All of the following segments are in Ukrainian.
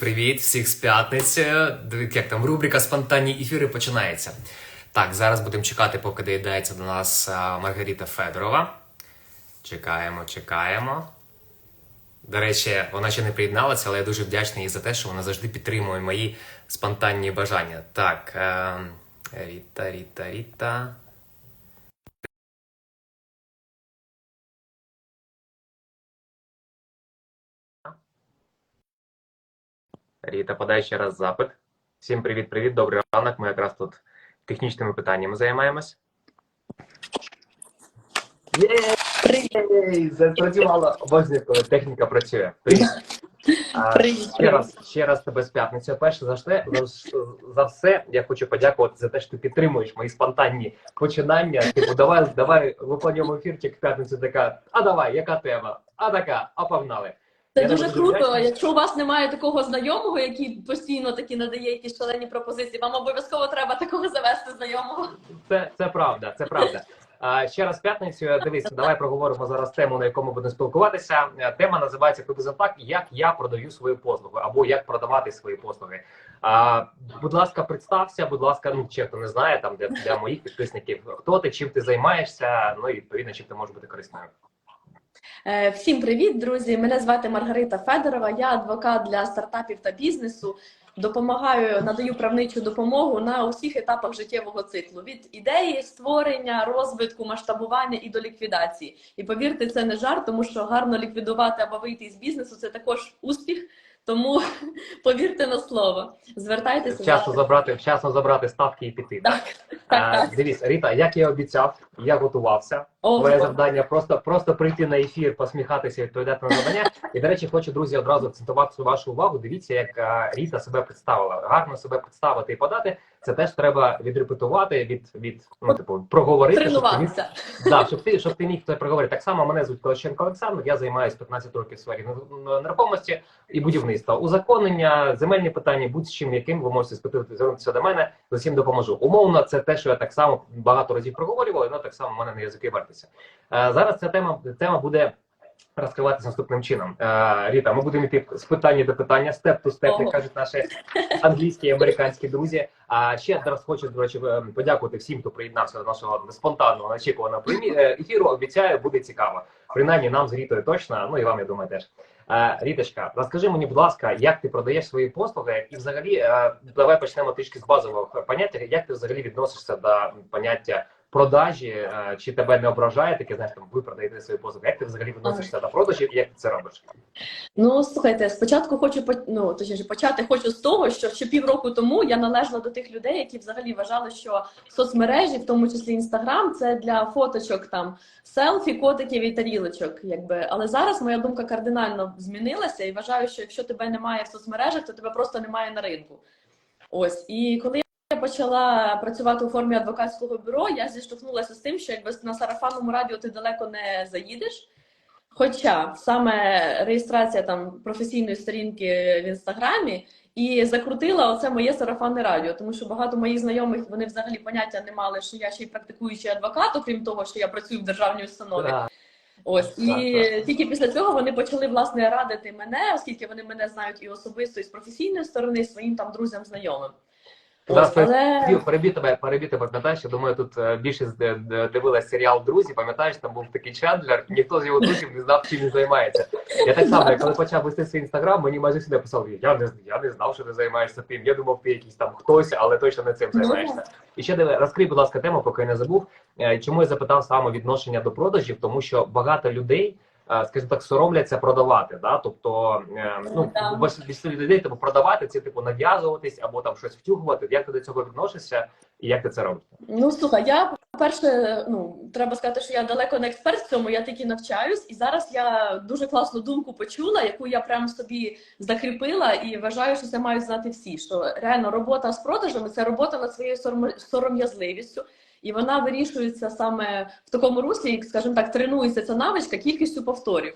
Привіт, всіх з п'ятниці. Як там рубрика Спонтанні ефіри починається. Так, зараз будемо чекати, поки доїдається до нас Маргарита Федорова. Чекаємо, чекаємо. До речі, вона ще не приєдналася, але я дуже вдячний їй за те, що вона завжди підтримує мої спонтанні бажання. Так, е, Ріта, Ріта, Ріта. Ріта, подай ще раз запит. Всім привіт-привіт, добрий ранок. Ми якраз тут технічними питаннями займаємось. Єй! Запрацювала. Обожнюю, коли техніка працює. Привіт. А, Ще раз, ще раз тебе з п'ятницю. Перше за все, за, за все, я хочу подякувати за те, що ти підтримуєш мої спонтанні починання. Типу, давай, давай виходимо ефірчик в п'ятницю. Така, а давай, яка тема? А така, а погнали. Це Я дуже круто. Якщо у вас немає такого знайомого, який постійно такі надає якісь шалені пропозиції, вам обов'язково треба такого завести знайомого. Це, це правда, це правда. А, ще раз п'ятницю. Дивись, давай проговоримо зараз тему, на яку ми будемо спілкуватися. Е, Тема називається приблизно так, як я продаю свої послуги або як продавати свої послуги. А, будь ласка, представся, будь ласка, ну чи хто не знає, там для, для моїх підписників, хто ти, чим ти займаєшся, ну і відповідно, чим ти можеш бути корисною. Е, Всім привіт, друзі! Мене звати Маргарита Федорова. Я адвокат для стартапів та бізнесу. Допомагаю, надаю правничу допомогу на усіх етапах життєвого циклу: від ідеї, створення, розвитку, масштабування і до ліквідації. І повірте, це не жарт, тому що гарно ліквідувати або вийти із бізнесу це також успіх. Тому повірте на слово. Звертайтеся Вчасно за- забрати, вчасно забрати ставки і піти. Так, А, так, так. дивись, Ріта, як я обіцяв, я готувався. Ого. Твоє завдання просто, просто прийти на ефір, посміхатися, відповідати на завдання. І, до речі, хочу, друзі, одразу акцентувати вашу увагу. Дивіться, як а, Ріта себе представила. Гарно себе представити і подати. Це теж треба відрепетувати, від, від ну, типу, проговорити. щоб ти. Да, щоб ти, щоб ти міг це проговорити. Так само мене звуть Колощенко Олександр. Я займаюся 15 років в сфері нер- нерухомості і будівництва. Узаконення, земельні питання, будь-чим яким ви можете спитати звернутися до мене, з усім допоможу. Умовно, це те, що я так само багато разів проговорював, і воно так само в мене на язики вертиться. Е, зараз ця тема тема буде. Розкриватися наступним чином. Е, Ріта, ми будемо йти з питання до питання, степ ту степ, як кажуть наші англійські і американські друзі. А ще зараз хочу до речі е, подякувати всім, хто приєднався до нашого спонтанного неочікуваного е, ефіру. Обіцяю, буде цікаво. Принаймні нам з Рітою точно. Ну і вам я думаю, теж. Е, Ріточка, розкажи мені, будь ласка, як ти продаєш свої послуги, і взагалі давай почнемо трішки з базового поняття. Як ти взагалі відносишся до поняття продажі? Е, Чи тебе не ображає таке? Знаєш, там ви продаєте свої послуги? Як ти взагалі відносишся до продажів і як ти це робиш? Ну слухайте, спочатку хочу ну, точніше, почати хочу з того, що ще півроку тому я належала до тих людей, які взагалі вважали, що соцмережі, в тому числі інстаграм, це для фоточок там селфі, котиків і тарілочок. Якби але зараз моя думка кардинально змінилася і вважаю, що якщо тебе немає в соцмережах, то тебе просто немає на ринку. Ось і коли почала працювати у формі адвокатського бюро, я зіштовхнулася з тим, що якби на сарафанному радіо ти далеко не заїдеш. Хоча саме реєстрація там професійної сторінки в інстаграмі і закрутила оце моє сарафанне радіо, тому що багато моїх знайомих вони взагалі поняття не мали, що я ще й практикуючий адвокат, окрім того, що я працюю в державній установі. Да. Ось Так, і так. тільки після цього вони почали власне радити мене, оскільки вони мене знають і особисто, і з професійної сторони, і своїм там друзям, знайомим. Зараз але Дів, перебій тебе, пам'ятаєш, я думаю, тут е, більшість дивилась серіал Друзі, пам'ятаєш, там був такий Чендлер, ніхто з його друзів не знав, чим він займається. Я так само, коли почав вести свій інстаграм, мені майже всі написали, я не, я не знав, що ти займаєшся тим. Я думав, ти якийсь там хтось, але точно не цим Ну, займаєшся. І ще диви, розкрий, будь ласка, тему, поки я не забув. Е, Чому я запитав саме відношення до продажів? Тому що багато людей. Е, Скажімо так, соромляться продавати, да? тобто е, ну Так. більшість людей типу продавати це типу нав'язуватись або там щось втюгувати. Як ти до цього відносишся і як ти це робиш? Ну слухай, я перше, ну треба сказати, що я далеко не експерт в цьому, я тільки навчаюсь, і зараз я дуже класну думку почула, яку я прям собі закріпила, і вважаю, що це мають знати всі. Що реально робота з продажами це робота над своєю сором- сором'язливістю, і вона вирішується саме в такому руслі, скажімо так, тренується ця навичка кількістю повторів.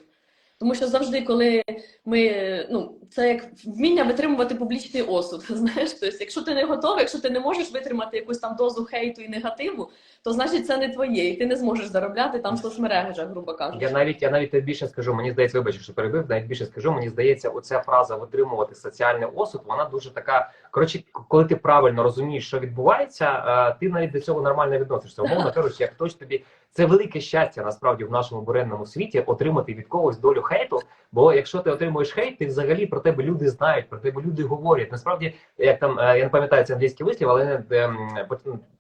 Тому що завжди, коли ми ну це як вміння витримувати публічний осуд. Знаєш, тобто, якщо ти не готовий, якщо ти не можеш витримати якусь там дозу хейту і негативу, то значить це не твоє, і ти не зможеш заробляти там в соцмережах, грубо кажучи. Я навіть я навіть більше скажу. Мені здається, вибач, що перебив. Навіть більше скажу. Мені здається, оця фраза витримувати соціальний осуд. Вона дуже така. Коротше, коли ти правильно розумієш, що відбувається, е, ти навіть до цього нормально відносишся. Умовно кажучи, як хтось тобі це велике щастя насправді в нашому буренному світі отримати від когось долю хейту. Бо якщо ти отримуєш хейт, ти взагалі про тебе люди знають, про тебе люди говорять. Насправді, як там е, я не пам'ятаю це англійський вислів, але ем,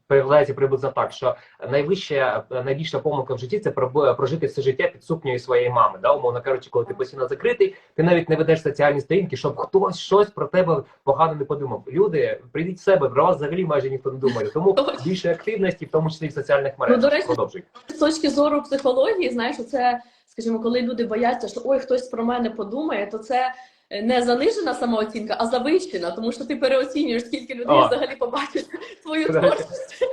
перекладається приблизно так, що найвища найбільша помилка в житті це прожити все життя під сукнею своєї мами. Да, умовно кажучи, коли ти постійно закритий, ти навіть не ведеш соціальні сторінки, щоб хтось щось про тебе погано не подумав. Люди, прийдіть в себе, про вас взагалі майже ніхто не думає. Тому більше активності, в тому числі і в соціальних мережах. Ну, до речі, Продовжуй. З точки зору психології, знаєш, це, скажімо, коли люди бояться, що ой, хтось про мене подумає, то це е, не занижена самооцінка, а завищена, тому що ти переоцінюєш, скільки людей О. взагалі побачить твою речі. творчість.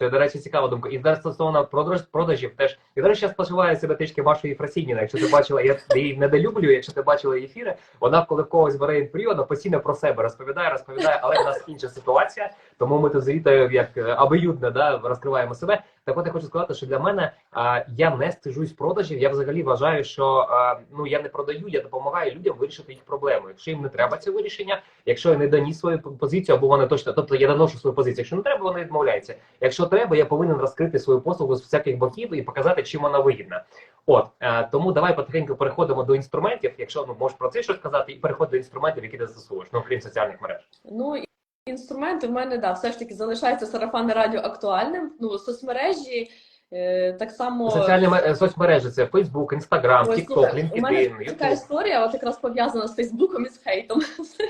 Це, до речі, цікава думка. І зараз стосовно продаж, продажів теж. І, до речі, я споживаю себе трішки Машу Єфросініна. Якщо ти бачила, я її недолюблю, якщо ти бачила її ефіри, вона коли в когось бере інтерв'ю, вона постійно про себе розповідає, розповідає, але в нас інша ситуація. Тому ми тут з як е, обоюдно, да, розкриваємо себе. Так от я хочу сказати, що для мене а, я не стижусь продажів. Я взагалі вважаю, що а, ну я не продаю, я допомагаю людям вирішити їх проблеми. Якщо їм не треба це вирішення, якщо я не доніс свою позицію, або вони точно, тобто я доношу свою позицію. Якщо не треба, вони відмовляються. Якщо треба, я повинен розкрити свою послугу з всяких боків і показати, чим вона вигідна. От е, тому давай потихеньку переходимо до інструментів. Якщо ну можеш про це щось сказати, і переходь до інструментів, які ти застосовуєш, ну крім соціальних мереж. Ну, і інструменти в мене да, все ж таки залишається сарафанне радіо актуальним. Ну, соцмережі е, так само. Соціальні е, соцмережі це Facebook, Instagram, Ой, TikTok, слухай, у мене LinkedIn, така YouTube. історія, от якраз пов'язана з Фейсбуком і з хейтом.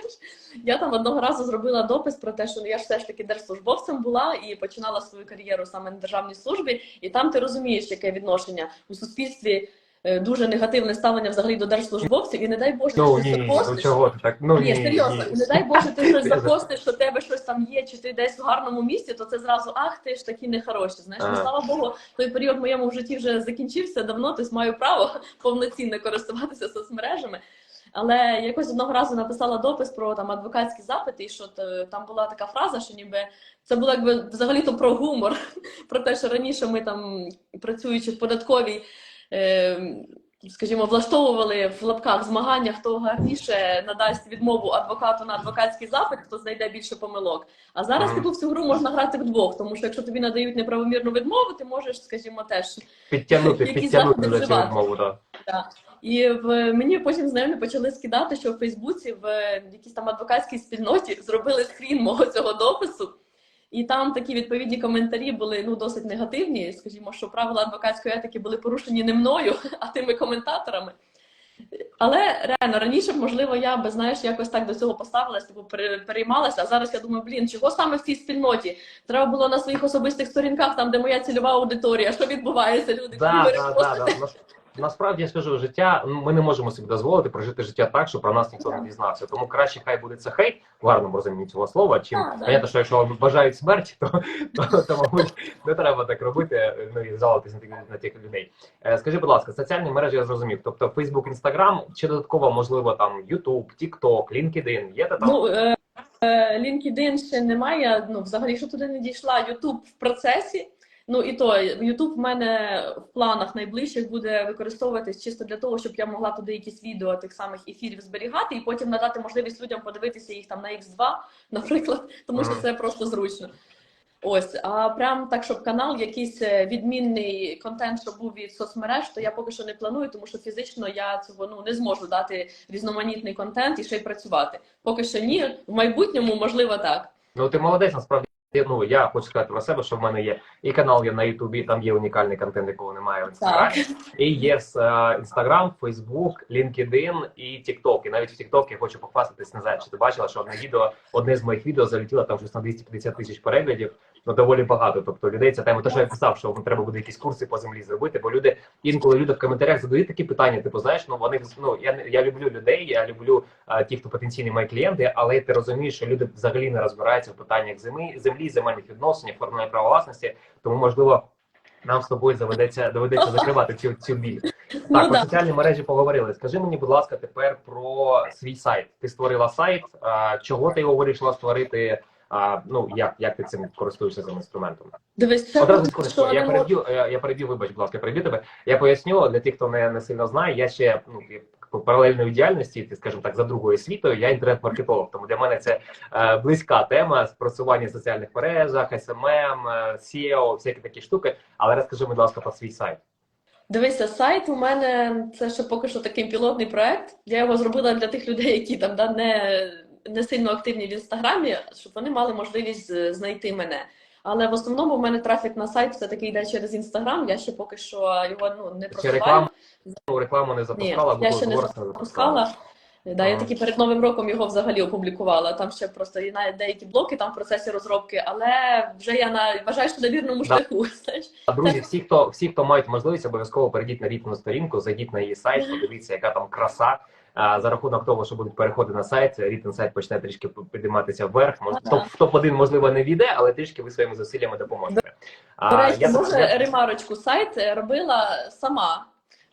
Я там одного разу зробила допис про те, що я ж все ж таки держслужбовцем була і починала свою кар'єру саме на державній службі, і там ти розумієш, яке відношення у суспільстві. Е, Дуже негативне ставлення взагалі до держслужбовців, і не дай Боже, Ну ти щось ні, ну запостиш. чого ти так? Ну ні, ні, серйозно, ні. не дай Боже, ти щось запостиш, що тебе щось там є, чи ти десь в гарному місці, то це зразу ах, ти ж такі нехороші. Знаєш, ну слава Богу, той період в моєму житті вже закінчився давно, тобто маю право повноцінно користуватися соцмережами. Але якось одного разу написала допис про там адвокатські запити, і що е, там була така фраза, що ніби це було якби взагалі-то про гумор, про те, що раніше ми там, працюючи в податковій, скажімо, влаштовували в лапках змагання, хто гарніше надасть відмову адвокату на адвокатський запит, хто знайде більше помилок. А зараз таку всю гру можна грати вдвох, тому що якщо тобі надають неправомірну відмову, ти можеш, скажімо, теж Підтягнути, підтягнути цього вживати? відмову, так. І в мені потім знайомі почали скидати, що в Фейсбуці в якійсь там адвокатській спільноті зробили скрін мого цього допису. І там такі відповідні коментарі були ну досить негативні. Скажімо, що правила адвокатської етики були порушені не мною, а тими коментаторами. Але реально раніше можливо, я би знаєш якось так до цього поставилась, типу пере- переймалася. А зараз я думаю, блін, чого саме в цій спільноті? Треба було на своїх особистих сторінках, там де моя цільова аудиторія, що відбувається, люди Да, да, да, да. Нас- Насправді я скажу, життя ну, ми не можемо собі дозволити прожити життя так, щоб про нас ніхто не дізнався. Тому краще хай буде це хейт в гарному розумінні цього слова. Чим понятно, що якщо вам бажають смерті, то, то, то мабуть не треба так робити. Ну і жалуватись на тих на тих людей. Е, Скажи, будь ласка, соціальні мережі я зрозумів. Тобто Facebook, Instagram, чи додатково можливо там YouTube, TikTok, LinkedIn, є те там? Ну, е, е, LinkedIn ще немає. Ну, взагалі, що туди не дійшла, YouTube в процесі. Ну і то YouTube в мене в планах найближчих буде використовуватись чисто для того, щоб я могла туди якісь відео тих самих ефірів зберігати і потім надати можливість людям подивитися їх там на X2, наприклад, тому що це просто зручно. Ось, а прям так, щоб канал, якийсь е, відмінний контент, що був від соцмереж, то я поки що не планую, тому що фізично я цього ну не зможу дати різноманітний контент і ще й працювати. Поки що ні, в майбутньому можливо так. Ну ти молодець, насправді. Ну я хочу сказати про себе, що в мене є і канал є на Ютубі, там є унікальний контент, якого немає в інстаграмі. І є Інстаграм, Фейсбук, LinkedIn і TikTok. І навіть в TikTok я хочу похвастатись, не знаю, чи ти бачила, що одне відео, одне з моїх відео залетіло там щось на 250 тисяч переглядів. Ну доволі багато. Тобто людей ця тема. Те, що я писав, що треба буде якісь курси по землі зробити, бо люди інколи люди в коментарях задають такі питання. Типу, знаєш, ну вони ну я не- я люблю людей, я люблю а, ті, хто потенційні мої клієнти, але ти розумієш, що люди взагалі не розбираються в питаннях землі, землі, земельних відносин, оформлення права власності. Тому можливо. Нам з тобою заведеться доведеться закривати цю цю біль. Так, Ну про да. соціальні мережі поговорили. Скажи мені, будь ласка, тепер про свій сайт. Ти створила сайт. Чого ти його вирішила створити? А, ну як, як ти цим користуєшся цим інструментом? Дивись, ще Одразу хочу, я не переб'ю, я, я переб'ю, вибач, будь ласка, переб'ю тебе. Я поясню для тих, хто не, не сильно знає. Я ще ну по паралельної діяльності, скажімо так, за другою освітою, я інтернет-маркетолог. Тому для мене це е, близька тема спросування в соціальних мережах, SMM, е, SEO, всякі такі штуки. Але розкажи, будь ласка, про свій сайт. Дивися, сайт у мене це ще поки що такий пілотний проект. Я його зробила для тих людей, які там да, не, не сильно активні в інстаграмі, щоб вони мали можливість е, знайти мене. Але в основному в мене трафік на сайт все таки йде через інстаграм. Я ще поки що його ну не просуваю. рекламу, рекламу не Ні, запускала, я ще не запускала. Да, я таки перед новим роком його взагалі опублікувала. Там ще просто є навіть деякі блоки там в процесі розробки, але вже я на вважаю, що на вірному Да. шляху. А друзі, всі, хто всі, хто мають можливість, обов'язково перейдіть на рітну сторінку, зайдіть на її сайт, подивіться, яка там краса. А, за рахунок того, що будуть переходи на сайт, рітн сайт почне трішки підійматися вверх. Може, Ага. в топ 1 можливо не війде, але трішки ви своїми зусиллями допоможете. До речі, я може ремарочку сайт е, робила сама.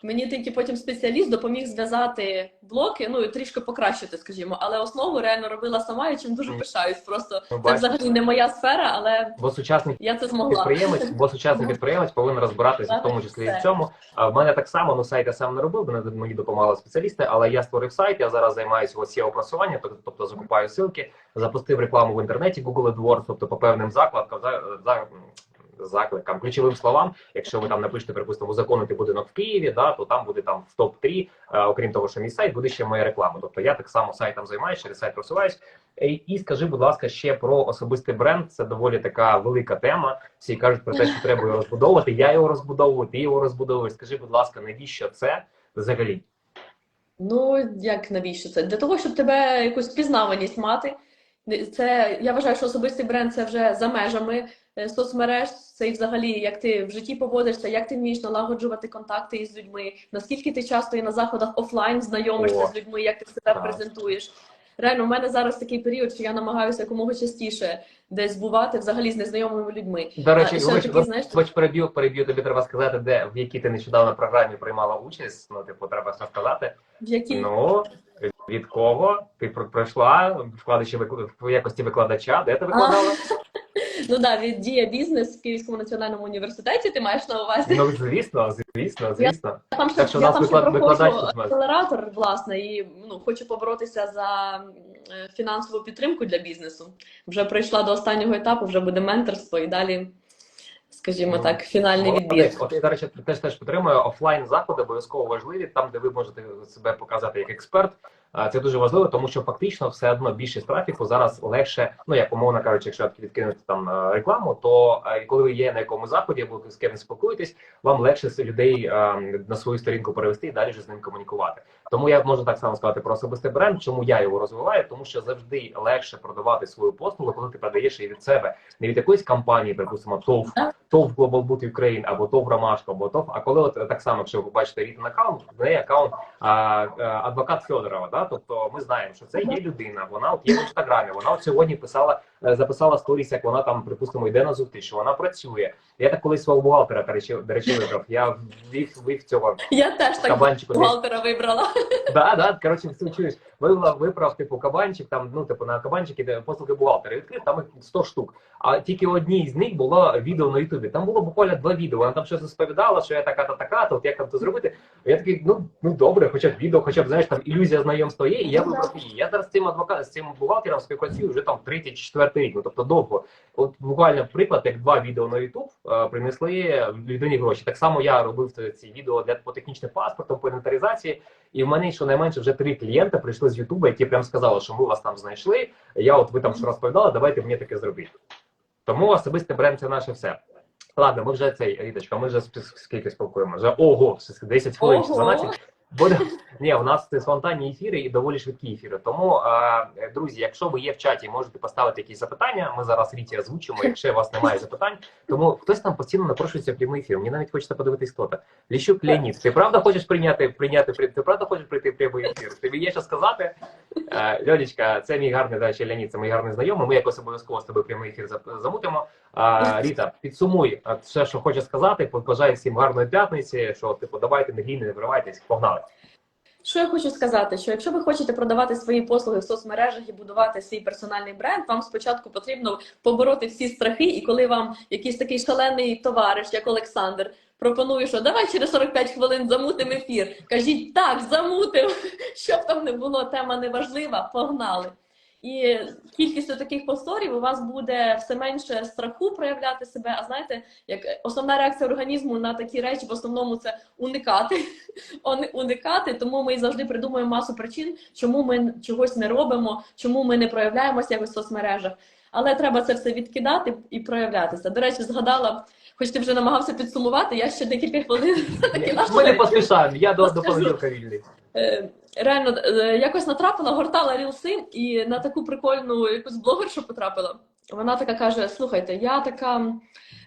Мені тільки потім спеціаліст допоміг зв'язати блоки, ну і трішки покращити, скажімо, але основу реально робила сама, і чим дуже пишаюсь. Просто Ну, це взагалі не моя сфера, але Бо сучасний я це змогла. підприємець, бо сучасний підприємець повинен розбиратися в тому числі і в цьому. А в мене так само, ну сайт я сам не робив, мені допомагали спеціалісти, але я створив сайт. Я зараз займаюся SEO просування, тобто, тобто закупаю ссылки, запустив рекламу в інтернеті Google AdWords, тобто по певним закладкам за, за закликам, ключовим словам. Якщо ви там напишете, припустимо, узаконити будинок в Києві, да, то там буде там в топ 3 окрім того, що мій сайт буде ще моя реклама. Тобто я так само сайтом займаюся, через сайт просуваюсь. І, і скажи, будь ласка, ще про особистий бренд. Це доволі така велика тема. Всі кажуть про те, що треба його розбудовувати. Я його розбудовую, ти його розбудовуєш. Скажи, будь ласка, навіщо це взагалі? Ну як навіщо це? Для того, щоб тебе якусь впізнаваність мати. Це я вважаю, що особистий бренд це вже за межами е, соцмереж. Це і взагалі як ти в житті поводишся, як ти вмієш налагоджувати контакти із людьми, наскільки ти часто і на заходах офлайн знайомишся О, з людьми, як ти себе так. презентуєш. Реально, у мене зараз такий період, що я намагаюся якомога частіше десь бувати взагалі з незнайомими людьми. До речі, А, вибач, такий, знаєш, вибач, переб'ю, переб'ю, тобі треба сказати, де в якій ти нещодавно програмі приймала участь. Ну, типу, треба розказати. в які Ну, від кого ти пройшла в якості викладача? Де ти викладала? Ну да, від дія бізнес в Київському національному університеті. Ти маєш на увазі? Ну, звісно, звісно, звісно. Я там ще, Так що я там ще проходжу акселератор, власне, і ну, хочу поборотися за е, фінансову підтримку для бізнесу. Вже прийшла до останнього етапу, вже буде менторство і далі, скажімо Ну, так, фінальний відбір. От я, до речі, теж теж підтримую офлайн заходи обов'язково важливі, там, де ви можете себе показати як експерт. Це дуже важливо, тому що фактично все одно більшість трафіку зараз легше, ну як умовно кажучи, якщо відкинути там е, рекламу, то е, коли ви є на якому заході або з ким спілкуєтесь, вам легше людей е, на свою сторінку перевести і далі вже з ним комунікувати. Тому я можу так само сказати про особистий бренд, чому я його розвиваю, тому що завжди легше продавати свою послугу, коли ти продаєш її від себе, не від якоїсь компанії, припустимо, ТОВ, ТОВ Global Boot Ukraine, або ТОВ Ромашка, або ТОВ. А коли от так само, якщо ви бачите рідний аккаунт, в неї аккаунт а, а, адвокат Федорова. Да? Тобто ми знаємо, що це є людина. Вона от є в інстаграмі. Вона от сьогодні писала, записала сторіс, як вона там, припустимо, йде на зустріч, що вона працює. Я так колись свого бухгалтера до речі, вибрав. Я ввів, ввів цього Я теж так кабанчику. бухгалтера вибрала. Да, да, коротше, все чуєш. Виправ, виправ, типу, кабанчик, там, ну, типу, на кабанчики, де послуги бухгалтера. Відкрив, там їх 100 штук. А тільки одній з них було відео на Ютубі. Там було буквально два відео. Вона там щось розповідала, що я така-то, така-то, от як там це зробити. Я такий, ну, ну добре, хоча б відео, хоча б, знаєш, там ілюзія знайомства є, і я вибрав її. Я зараз з цим адвокатом, з цим бухгалтером співпрацюю вже там третій, четвертий ну, тобто довго. От буквально приклад, як два відео на Ютуб е, принесли людині гроші. Так само я робив ці- відео для по технічним паспортам, по інвентаризації. І в мене щонайменше вже три клієнти прийшли з Ютуба, які прям сказали, що ми вас там знайшли. Я от ви там що розповідали, давайте мені таке зробіть. Тому особистий бренд це наше все. Ладно, ми вже цей Ріточка, ми вже скільки спілкуємо? Вже ого, 10 хвилин, чи Ого. 12. Буде ні, у нас це спонтанні ефіри і доволі швидкі ефіри. Тому, е, друзі, якщо ви є в чаті, можете поставити якісь запитання. Ми зараз Ріті озвучимо. Якщо у вас немає запитань, тому хтось там постійно напрошується в прямий ефір. Мені навіть хочеться подивитись хто то. Ліщук Леонід, ти правда хочеш прийняти прийняти при- ти правда хочеш прийти в прямий ефір? Тобі є що сказати? Е, Льолічка, це мій гарний да, ще Леонід, це мій гарний знайомий. Ми якось обов'язково з тобою прямий ефір замутимо. А, Ріта, підсумуй все, що хочеш сказати. Побажаю всім гарної п'ятниці. Що типу, давайте не гійні, не вривайтесь, погнали. Що я хочу сказати, що якщо ви хочете продавати свої послуги в соцмережах і будувати свій персональний бренд, вам спочатку потрібно побороти всі страхи, і коли вам якийсь такий шалений товариш, як Олександр, пропонує, що давай через 45 хвилин замутимо ефір. Кажіть так, замутим, щоб там не було, тема неважлива, погнали. І кількістю таких повторів у вас буде все менше страху проявляти себе. А знаєте, як основна реакція організму на такі речі в основному це уникати. Уникати, тому ми завжди придумуємо масу причин, чому ми чогось не робимо, чому ми не проявляємося якось в соцмережах. Але треба це все відкидати і проявлятися. До речі, згадала, хоч ти вже намагався підсумувати, я ще декілька хвилин Ми не поспішаємо. Я до, понеділка вільний. Реально е, якось натрапила, гортала рілси і на таку прикольну якусь блогершу потрапила. Вона така каже: слухайте, я така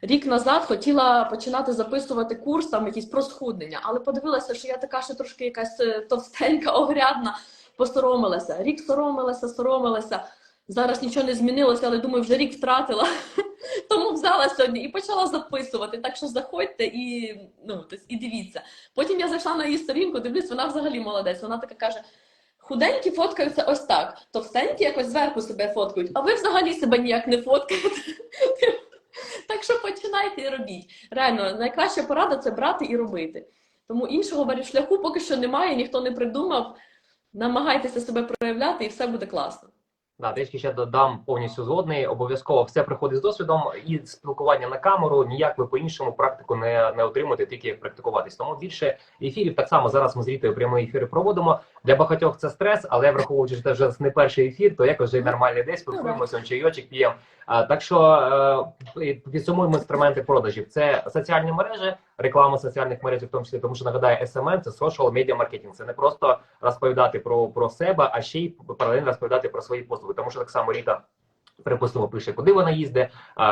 рік назад хотіла починати записувати курс там якісь про схуднення, але подивилася, що я така ще трошки якась е, товстенька, огрядна, посоромилася. Рік соромилася, соромилася. Зараз нічого не змінилося, але думаю, вже рік втратила. Тому взяла сьогодні і почала записувати. Так що заходьте і ну тобто, і дивіться. Потім я зайшла на її сторінку, дивлюсь, вона взагалі молодець. Вона така каже: худенькі фоткаються ось так, товстенькі якось зверху себе фоткають, а ви взагалі себе ніяк не фоткаєте. Так що починайте і робіть. Реально, найкраща порада це брати і робити. Тому іншого варі- шляху поки що немає, ніхто не придумав. Намагайтеся себе проявляти, і все буде класно. Да, трішки ще додам повністю згодний. Обов'язково все приходить з досвідом і спілкування на камеру. Ніяк ви по-іншому практику не, не отримуєте, тільки практикуватись. Тому більше ефірів так само зараз ми з Рітою прямі ефіри проводимо. Для багатьох це стрес, але враховуючи, що це вже не перший ефір, то якось вже й нормальний десь спілкуємося, чайочок п'ємо. Так що е, підсумуємо інструменти продажів. Це соціальні мережі, реклама соціальних мереж, в тому числі, тому що нагадаю, SMM – це social media marketing. Це не просто розповідати про, про себе, а ще й паралельно розповідати про свої послуги. Тому що так само Ріта. Припустимо, пише, куди вона їздить,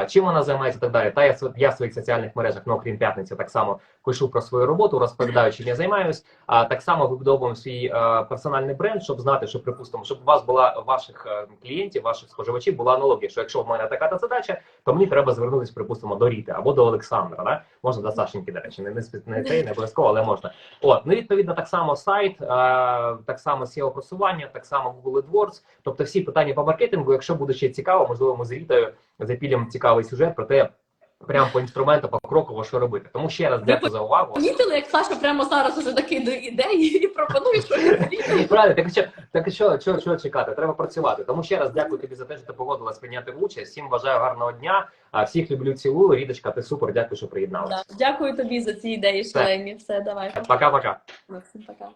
чим вона займається і так далі. Та я, я в своїх соціальних мережах, ну окрім п'ятниці, так само пишу про свою роботу, розповідаю, чим я займаюсь. А так само вибудовуємо свій персональний бренд, щоб знати, що припустимо, щоб у вас була ваших клієнтів, ваших споживачів була аналогія. Що якщо в мене така та задача, то мені треба звернутися, припустимо, до Ріти або до Олександра. Да? Можна до Сашеньки, до речі, не не, не цей, не обов'язково, але можна. От ну відповідно, так само сайт, так само SEO просування, так само Google AdWords, тобто всі питання по маркетингу. Якщо буде ще цікаво, можливо, ми з Рітою запілім цікавий сюжет про те. Прямо по інструменту, покроково, що робити. Тому ще раз дякую за увагу. Помітили, як Саша прямо зараз уже такий ідеї і пропонує щось. Правильно, так що, так що, що, що чекати? Треба працювати. Тому ще раз дякую тобі за те, що ти погодилась прийняти участь. Всім бажаю гарного дня. А всіх люблю, цілую. Рідочка, ти супер. Дякую, що приєдналася. Да. Дякую тобі за ці ідеї шалені. Все, давай. Пока-пока. Максим, пока.